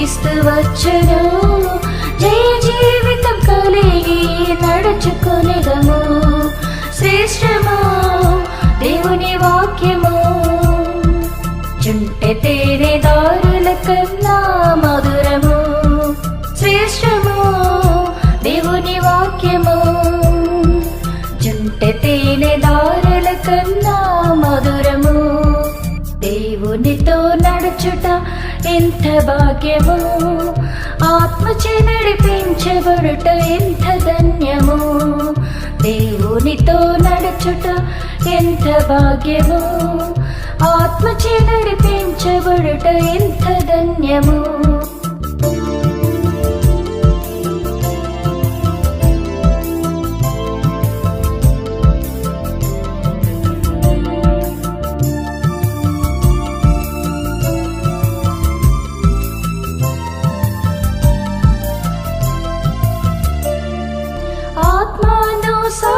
క్రీస్తు వచ్చును. జయ జీవితం కలిగి నడుచుకొనిరము శ్రేష్టము దేవుని వాక్యము. చుంటె తేనె దారుల కన్నా మధురము. శ్రేష్టము దేవుని వాక్యము. జుంటె తేనె దారుల కన్నా దేవునితో నడుచుట ఎంత భాగ్యము? ఆత్మచే నడిపించబడుట ఎంత ధన్యము? దేవునితో నడుచుట ఎంత భాగ్యము? ఆత్మచే నడిపించబడుట ఎంత ధన్యము? no know.